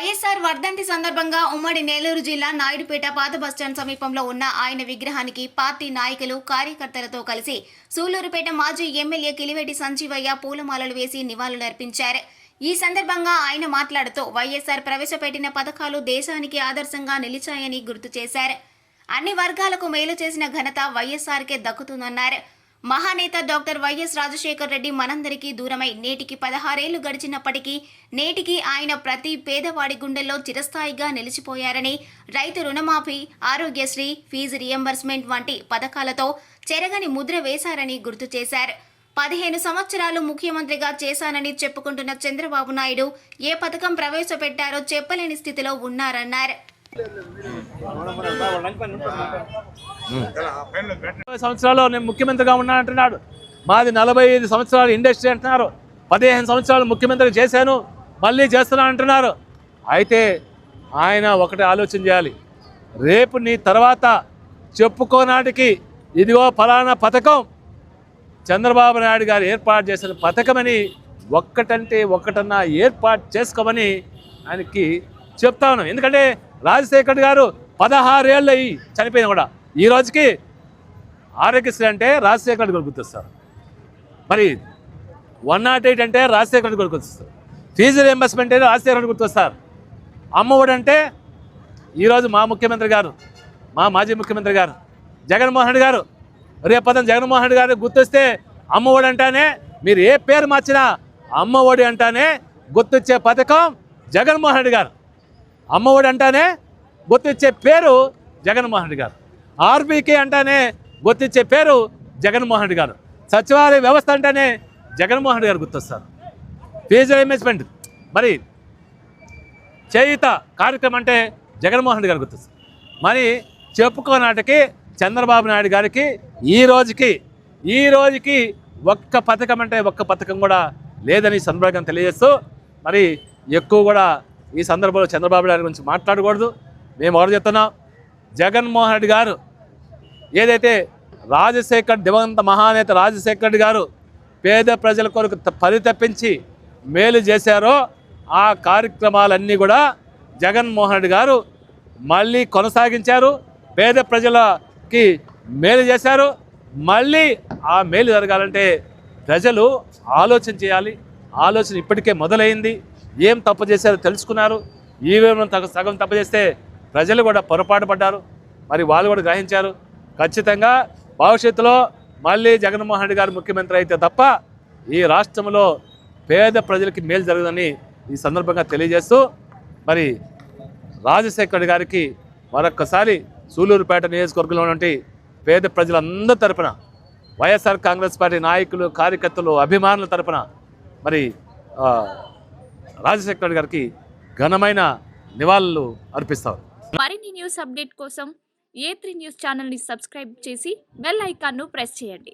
వైఎస్ఆర్ వర్ధంతి సందర్భంగా ఉమ్మడి నెల్లూరు జిల్లా నాయుడుపేట పాత బస్టాండ్ సమీపంలో ఉన్న ఆయన విగ్రహానికి పార్టీ నాయకులు కార్యకర్తలతో కలిసి సూలూరుపేట మాజీ ఎమ్మెల్యే కిలివేటి సంజీవయ్య పూలమాలలు వేసి నివాళులర్పించారు ఈ సందర్భంగా ఆయన మాట్లాడుతూ వైఎస్ఆర్ ప్రవేశపెట్టిన పథకాలు దేశానికి ఆదర్శంగా నిలిచాయని గుర్తు చేశారు. అన్ని వర్గాలకు మేలు చేసిన ఘనత వైఎస్ఆర్కే దక్కుతుందన్నారు. మహానేత డాక్టర్ వైఎస్ రాజశేఖర్ రెడ్డి మనందరికీ దూరమై నేటికి పదహారేళ్ళు గడిచినప్పటికీ నేటికి ఆయన ప్రతి పేదవాడి గుండెల్లో చిరస్థాయిగా నిలిచిపోయారని రైతు రుణమాఫీ ఆరోగ్యశ్రీ ఫీజు రియంబర్స్మెంట్ వంటి పథకాలతో చెరగని ముద్ర వేశారని గుర్తు చేశారు. పదిహేను సంవత్సరాలు ముఖ్యమంత్రిగా చేశానని చెప్పుకుంటున్న చంద్రబాబు నాయుడు ఏ పథకం ప్రవేశపెట్టారో చెప్పలేని స్థితిలో ఉన్నారన్నారు. సంవత్సరాలు నేను ముఖ్యమంత్రిగా ఉన్నానంటున్నాడు మాది నలభై ఐదు సంవత్సరాలు ఇండస్ట్రీ అంటున్నారు. పదిహేను సంవత్సరాలు ముఖ్యమంత్రి చేశాను మళ్ళీ చేస్తున్నా అంటున్నారు. అయితే ఆయన ఒకటి ఆలోచన చేయాలి. రేపు నీ తర్వాత చెప్పుకోనాటికి ఇదిగో ఫలానా పథకం చంద్రబాబు నాయుడు గారు ఏర్పాటు చేసిన పథకమని ఒక్కటంటే ఒక్కటన్నా ఏర్పాటు చేసుకోమని ఆయనకి చెప్తా ఉన్నాం. ఎందుకంటే రాజశేఖర్ గారు పదహారేళ్ళు అయ్యి చనిపోయిన కూడా. ఈ రోజుకి ఆరోగ్యశ్రీ అంటే రాజశేఖర్ రెడ్డి గారు గుర్తొస్తారు. మరి వన్ నాట్ ఎయిట్ అంటే రాజశేఖర్ రెడ్డి గారు గుర్తొస్తారు. ఫీజు రియంబర్స్మెంట్ అంటే రాజశేఖర్ రెడ్డి గుర్తొస్తారు. అమ్మఒడి అంటే ఈరోజు మా ముఖ్యమంత్రి గారు మా మాజీ ముఖ్యమంత్రి గారు జగన్మోహన్ రెడ్డి గారు. రేపదం జగన్మోహన్ రెడ్డి గారు గుర్తొస్తే అమ్మఒడి అంటానే మీరు ఏ పేరు మార్చినా అమ్మఒడి అంటానే గుర్తొచ్చే పథకం జగన్మోహన్ రెడ్డి గారు. అమ్మఒడి అంటానే గుర్తిచ్చే పేరు జగన్మోహన్ రెడ్డి గారు. ఆర్బీకే అంటానే గుర్తిచ్చే పేరు జగన్మోహన్ రెడ్డి గారు. సచివాలయ వ్యవస్థ అంటేనే జగన్మోహన్ రెడ్డి గారు గుర్తొస్తారు. ఫీజు రియంబర్స్మెంట్ మరి చేయుత కార్యక్రమం అంటే జగన్మోహన్ రెడ్డి గారు గుర్తొస్తారు. మరి చెప్పుకోనాటికి చంద్రబాబు నాయుడు గారికి ఈ రోజుకి ఈ రోజుకి ఒక్క పథకం అంటే ఒక్క పథకం కూడా లేదని సందర్భంగా తెలియజేస్తూ మరి ఎక్కువ కూడా ఈ సందర్భంలో చంద్రబాబు నాయుడు గురించి మాట్లాడకూడదు. మేము ఎవరు చెప్తున్నాం జగన్మోహన్ రెడ్డి గారు ఏదైతే రాజశేఖర్ దివంగత మహానేత రాజశేఖర్ రెడ్డి గారు పేద ప్రజల కొరకు పరితప్పించి పరితపించి మేలు చేశారో ఆ కార్యక్రమాలన్నీ కూడా జగన్మోహన్ రెడ్డి గారు మళ్ళీ కొనసాగించారు. పేద ప్రజలకి మేలు చేశారు. మళ్ళీ ఆ మేలు జరగాలంటే ప్రజలు ఆలోచన చేయాలి. ఆలోచన ఇప్పటికే మొదలైంది. ఏం తప్పు చేశారో తెలుసుకున్నారు. ఈవీఎంలో తగ- సగం తప్పు చేస్తే ప్రజలు కూడా పొరపాటు పడ్డారు. మరి వాళ్ళు కూడా గ్రహించారు. ఖచ్చితంగా భవిష్యత్తులో మళ్ళీ జగన్మోహన్ రెడ్డి గారు ముఖ్యమంత్రి అయితే తప్ప ఈ రాష్ట్రంలో పేద ప్రజలకి మేలు జరగదని ఈ సందర్భంగా తెలియజేస్తూ మరి రాజశేఖర్ గారికి మరొక్కసారి సూలూరుపేట నియోజకవర్గంలో ఉన్నటువంటి పేద ప్రజలందరి తరపున వైఎస్ఆర్ కాంగ్రెస్ పార్టీ నాయకులు కార్యకర్తలు అభిమానుల తరపున మరి రాజశేఖర్ గారికి ఘనమైన నివాళులు అర్పిస్తారు మరిన్ని న్యూస్ అప్డేట్ కోసం ఏ త్రీ న్యూస్ ఛానల్ని సబ్స్క్రైబ్ చేసి బెల్ ఐకాన్ను ప్రెస్ చేయండి.